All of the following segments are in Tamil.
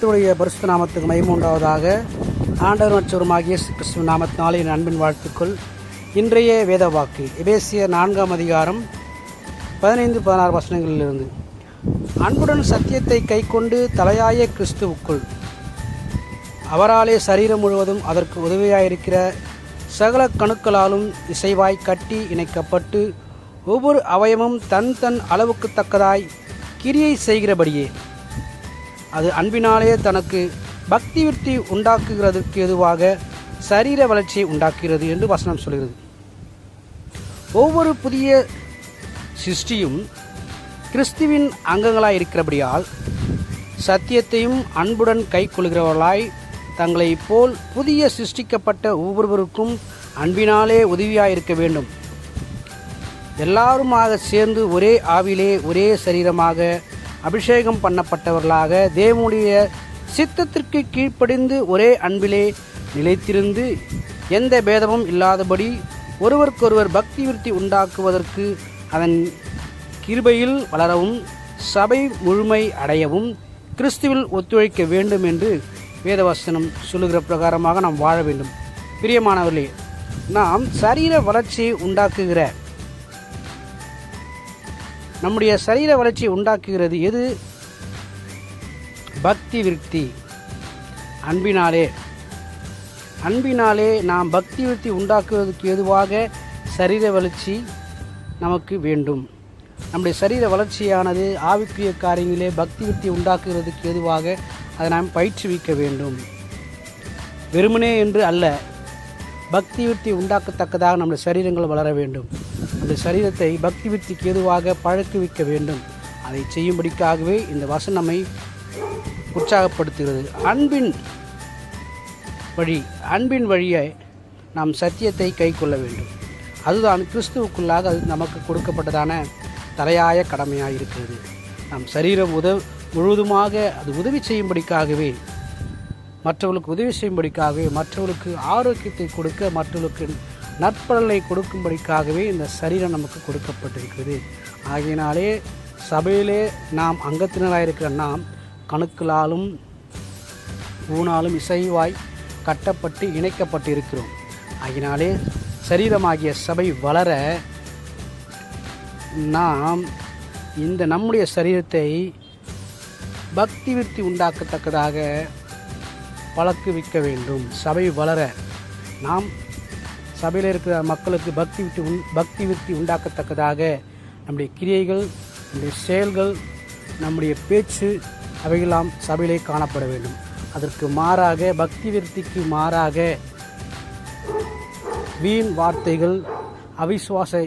கர்த்தருடைய பரிசு நாமத்துக்கு மைமூண்டாவதாக ஆண்டவர் மற்றவருமாகிய கிறிஸ்துவ நாமத்தினாலே என் அன்பின் வாழ்த்துக்கள். இன்றைய வேத வாக்கு எபேசிய நான்காம் அதிகாரம் பதினைந்து பதினாறு வசனங்களிலிருந்து. அன்புடன் சத்தியத்தை கைக்கொண்டு தலையாய கிறிஸ்துவுக்குள். அவராலே சரீரம் முழுவதும் அதற்கு உதவியாயிருக்கிற சகல கணுக்களாலும் இசைவாய் கட்டி இணைக்கப்பட்டு ஒவ்வொரு அவயமும் தன் தன் அளவுக்கு தக்கதாய் கிரியை செய்கிறபடியே. அது அன்பினாலே தனக்கு பக்தி விருத்தி உண்டாக்குகிறதற்கு எதுவாக சரீர வளர்ச்சியை உண்டாக்குகிறது என்று வசனம் சொல்கிறது. ஒவ்வொரு புதிய சிருஷ்டியும் கிறிஸ்துவின் அங்கங்களாய் இருக்கிறபடியால் சத்தியத்தையும் அன்புடன் கைக்கொள்கிறவர்களாய் தங்களைப் போல் புதிய சிருஷ்டிக்கப்பட்ட ஒவ்வொருவருக்கும் அன்பினாலே உதவியாக இருக்க வேண்டும். எல்லாருமாக சேர்ந்து ஒரே ஆவிலே ஒரே சரீரமாக அபிஷேகம் பண்ணப்பட்டவர்களாக தேவனுடைய சித்தத்திற்கு கீழ்ப்படிந்து ஒரே அன்பிலே நிலைத்திருந்து எந்த பேதமும் இல்லாதபடி ஒருவருக்கொருவர் பக்தி விருத்தி உண்டாக்குவதற்கு அதன் கிருபையில் வளரவும் சபை முழுமை அடையவும் கிறிஸ்துவில் ஒத்துழைக்க வேண்டும் என்று வேதவசனம் சொல்லுகிற பிரகாரமாக நாம் வாழ வேண்டும். பிரியமானவர்களே நாம் சரீர வளர்ச்சியை உண்டாக்குகிற நம்முடைய சரீர வளர்ச்சியை உண்டாக்குகிறது எது? பக்தி விருத்தி. அன்பினாலே அன்பினாலே நாம் பக்தி விருத்தி உண்டாக்குவதற்கு எதுவாக சரீர வளர்ச்சி நமக்கு வேண்டும். நம்முடைய சரீர வளர்ச்சியானது ஆவிக்குரிய காரியங்களே பக்தி விருத்தி உண்டாக்குகிறதுக்கு எதுவாக அதை நாம் பயிற்றுவிக்க வேண்டும். வெறுமனே என்று அல்ல பக்தி விருத்தி உண்டாக்கத்தக்கதாக நம்முடைய சரீரங்கள் வளர வேண்டும். அந்த சரீரத்தை பக்தி வித்திக்கு ஏதுவாக பழக்குவிக்க வேண்டும். அதை செய்யும்படிக்காகவே இந்த வசனமை உற்சாகப்படுத்துகிறது. அன்பின் வழி அன்பின் வழியை நாம் சத்தியத்தை கை கொள்ள வேண்டும். அதுதான் கிறிஸ்துவுக்குள்ளாக அது நமக்கு கொடுக்கப்பட்டதான தலையாய கடமையாக இருக்கிறது. நம் சரீரம் உத முழுவதுமாக அது உதவி செய்யும்படிக்காகவே மற்றவர்களுக்கு உதவி செய்யும்படிக்காகவே மற்றவர்களுக்கு ஆரோக்கியத்தை கொடுக்க மற்றவர்களுக்கு நற்பலனை கொடுக்கும்படிக்காகவே இந்த சரீரம் நமக்கு கொடுக்கப்பட்டிருக்கிறது. ஆகையினாலே சபையிலே நாம் அங்கத்தினராக இருக்கிற நாம் கணுக்களாலும் ஊனாலும் இசைவாய் கட்டப்பட்டு இணைக்கப்பட்டு இருக்கிறோம் ஆகினாலே சரீரமாகிய சபை வளர நாம் இந்த நம்முடைய சரீரத்தை பக்தி விருத்தி உண்டாக்கத்தக்கதாக பழக்குவிக்க வேண்டும். சபை வளர நாம் சபையில் இருக்கிற மக்களுக்கு பக்தி விட்டு உண் பக்தி விருத்தி உண்டாக்கத்தக்கதாக நம்முடைய கிரியைகள் நம்முடைய செயல்கள் நம்முடைய பேச்சு அவையெல்லாம் சபையிலே காணப்பட வேண்டும். அதற்கு மாறாக பக்தி விருத்திக்கு மாறாக வீண் வார்த்தைகள் அவிசுவாச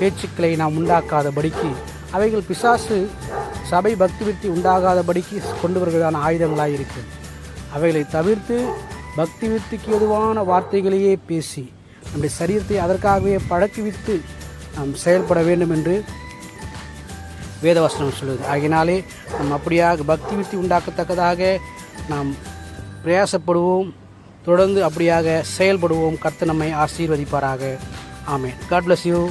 பேச்சுக்களை நாம் உண்டாக்காதபடிக்கு அவைகள் பிசாசு சபை பக்தி விருத்தி உண்டாகாதபடிக்கு கொண்டு வருகிறதான ஆயுதங்களாக இருக்கு. அவைகளை தவிர்த்து பக்தி விருத்திக்கு எதுவான வார்த்தைகளையே பேசி நம்முடைய சரீரத்தை அதற்காகவே பழக்குவித்து நாம் செயல்பட வேண்டும் என்று வேதவசனம் சொல்லுது ஆகினாலே நாம் அப்படியாக பக்தி வித்தி உண்டாக்கத்தக்கதாக நாம் பிரயாசப்படுவோம் தொடர்ந்து அப்படியாக செயல்படுவோம். கர்த்த நம்மை ஆசீர்வதிப்பாராக. ஆமேன். God bless you